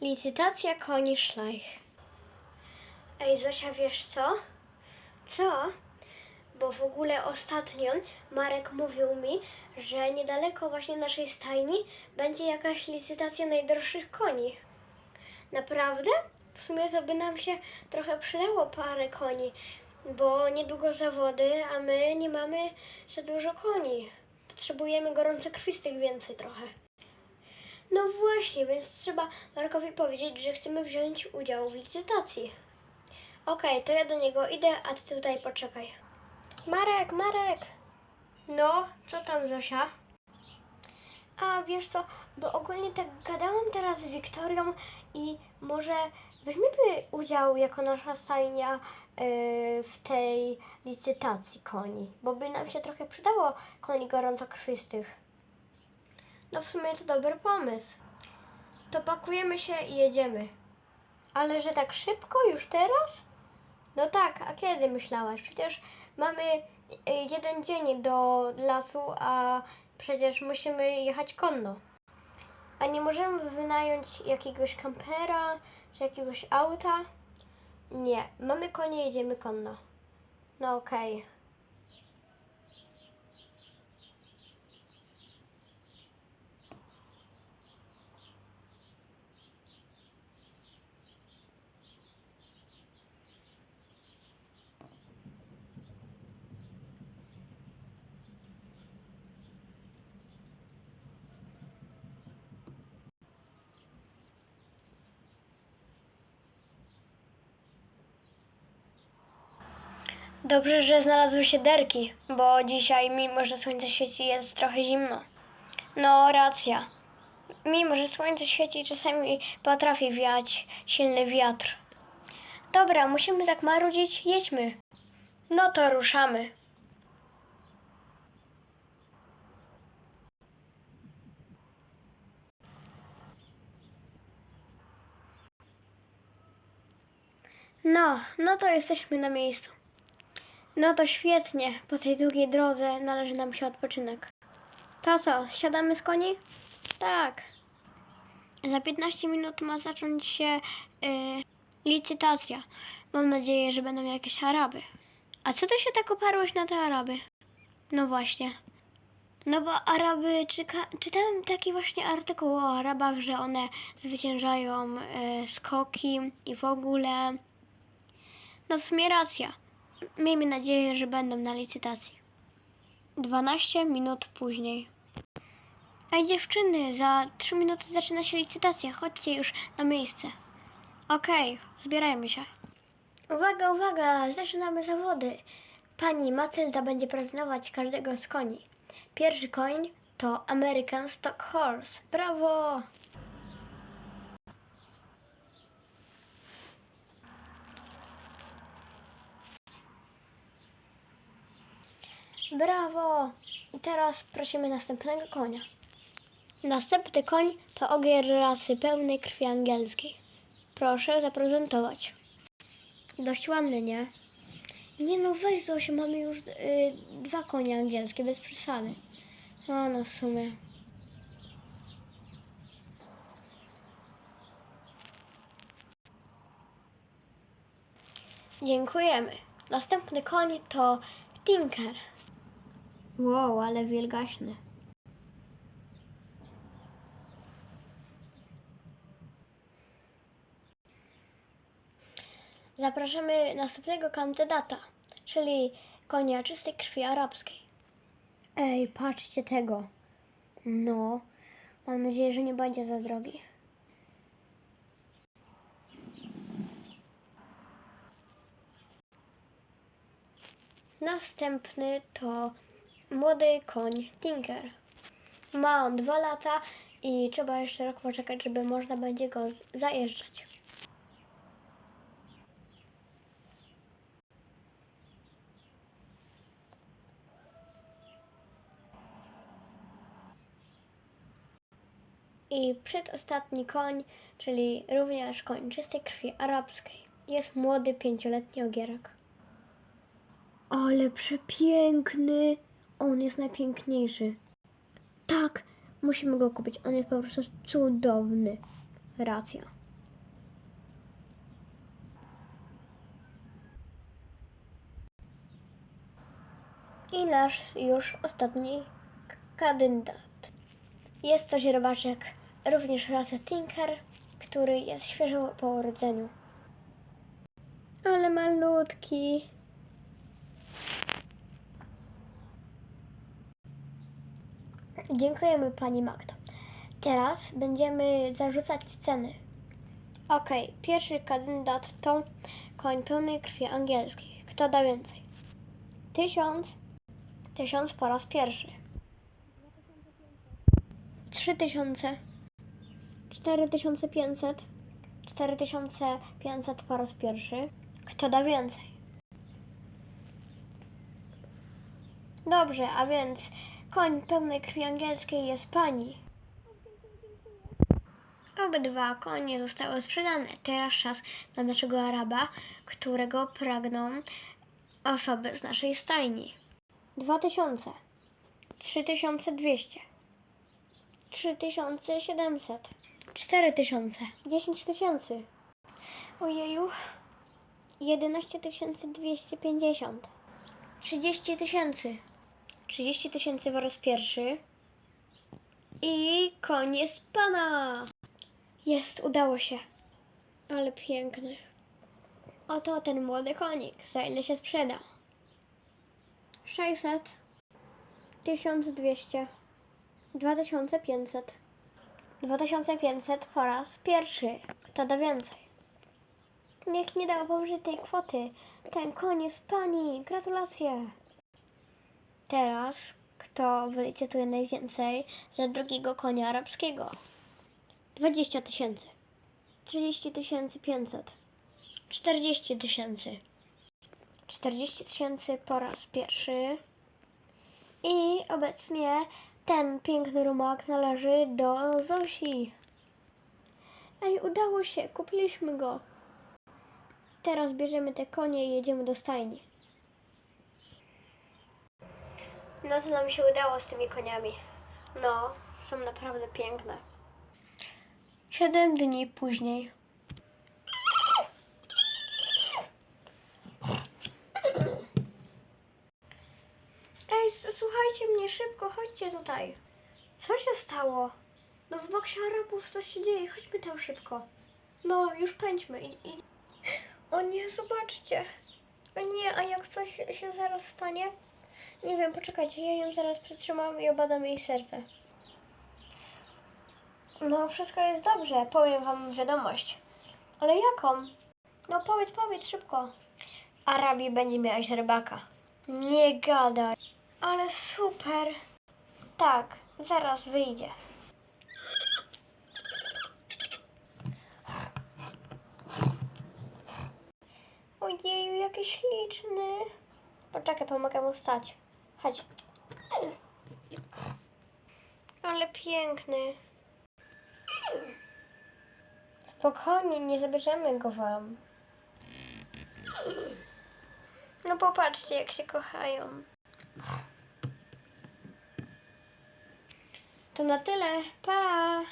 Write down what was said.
Licytacja koni szlajch. Ej, Zosia, wiesz co? Co? Bo w ogóle ostatnio Marek mówił mi, że niedaleko właśnie naszej stajni będzie jakaś licytacja najdroższych koni. Naprawdę? W sumie to by nam się trochę przydało parę koni, bo niedługo zawody, a my nie mamy za dużo koni. Potrzebujemy gorącokrwistych więcej trochę. No właśnie, więc trzeba Markowi powiedzieć, że chcemy wziąć udział w licytacji. Okej, to ja do niego idę, a ty tutaj poczekaj. Marek, Marek! No, co tam Zosia? A wiesz co, bo ogólnie tak gadałam teraz z Wiktorią i może weźmiemy udział jako nasza stajnia yy, w tej licytacji koni, bo by nam się trochę przydało koni gorącokrwistych. No w sumie to dobry pomysł. To pakujemy się i jedziemy. Ale że tak szybko, już teraz? No tak, a kiedy myślałaś? Przecież mamy y, jeden dzień do lasu, a przecież musimy jechać konno. A nie możemy wynająć jakiegoś kampera czy jakiegoś auta? Nie, mamy konie, jedziemy konno. No okej. Dobrze, że znalazły się derki, bo dzisiaj, mimo że słońce świeci, jest trochę zimno. No, racja. Mimo, że słońce świeci, czasami potrafi wiać silny wiatr. Dobra, musimy tak marudzić, jedźmy. No to ruszamy. No, no to jesteśmy na miejscu. No to świetnie. Po tej długiej drodze należy nam się odpoczynek. To co, siadamy z koni? Tak. Za 15 minut ma zacząć się y, licytacja. Mam nadzieję, że będą jakieś Araby. A co ty się tak oparłeś na te Araby? No właśnie. No bo Araby, czyka, czytałem taki właśnie artykuł o Arabach, że one zwyciężają y, skoki i w ogóle. No w sumie racja. Miejmy nadzieję, że będą na licytacji. 12 minut później. Ej dziewczyny, za 3 minuty zaczyna się licytacja. Chodźcie już na miejsce. Okej, zbierajmy się. Uwaga, uwaga, zaczynamy zawody. Pani Matylda będzie prezentować każdego z koni. Pierwszy koń to American Stock Horse. Brawo! Brawo! I teraz prosimy następnego konia. Następny koń to ogier rasy pełnej krwi angielskiej. Proszę zaprezentować. Dość ładny, nie? Nie no, weź Zosiu, mamy już y, dwa konie angielskie, bez przesady. A no w sumie. Dziękujemy. Następny koń to Tinker. Wow, ale wielgaśny. Zapraszamy następnego kandydata, czyli konia czystej krwi arabskiej. Ej, patrzcie tego. No, mam nadzieję, że nie będzie za drogi. Następny to młody koń Tinker. Ma on dwa lata i trzeba jeszcze rok poczekać, żeby można będzie go zajeżdżać. I przedostatni koń, czyli również koń czystej krwi arabskiej. Jest młody pięcioletni ogierak. Ale przepiękny! On jest najpiękniejszy. Tak, musimy go kupić. On jest po prostu cudowny. Racja. I nasz już ostatni kandydat. Jest to źrebaczek również rasy Tinker, który jest świeżo po urodzeniu. Ale malutki. Dziękujemy Pani Magdo. Teraz będziemy zarzucać ceny. Okej, pierwszy kandydat to koń pełnej krwi angielskiej. Kto da więcej? Tysiąc. Tysiąc po raz pierwszy. Trzy tysiące. Cztery tysiące pięćset. Cztery tysiące pięćset po raz pierwszy. Kto da więcej? Dobrze, a więc koń pełnej krwi angielskiej jest pani. Obydwa konie zostały sprzedane. Teraz czas na naszego Araba, którego pragną osoby z naszej stajni. Dwa tysiące. Trzy tysiące dwieście. Trzy tysiące siedemset. Cztery tysiące. Dziesięć tysięcy. Ojeju. Jedenaście tysięcy dwieście pięćdziesiąt. Trzydzieści tysięcy. Trzydzieści tysięcy po raz pierwszy. I koniec pana. Jest, udało się. Ale piękny. Oto ten młody konik. Za ile się sprzeda? 600. 1200. 2500. 2500 po raz pierwszy. Kto da więcej? Niech nie da powyżej tej kwoty. Ten jest pani. Gratulacje. Teraz kto wylicytuje najwięcej za drugiego konia arabskiego? 20 tysięcy. 30 tysięcy 500. 40 tysięcy. 40 tysięcy po raz pierwszy. I obecnie ten piękny rumak należy do Zosi. Ej, udało się, kupiliśmy go. Teraz bierzemy te konie i jedziemy do stajni. No to nam się udało z tymi koniami. No, są naprawdę piękne. Siedem dni później. Ej, słuchajcie mnie szybko, chodźcie tutaj. Co się stało? No w boksie Arabów coś się dzieje, chodźmy tam szybko. No, już pędźmy. I, i... O nie, zobaczcie. O nie, a jak coś się zaraz stanie? Nie wiem, poczekajcie, ja ją zaraz przytrzymam i obadam jej serce. No, wszystko jest dobrze, powiem wam wiadomość. Ale jaką? No powiedz, powiedz szybko. Arabii będzie miała źrebaka. Nie gadaj. Ale super. Tak, zaraz wyjdzie. Ojeju, jaki śliczny. Poczekaj, pomogę mu wstać. Chodź. Ale piękny. Spokojnie, nie zabierzemy go wam. No popatrzcie, jak się kochają. To na tyle. Pa!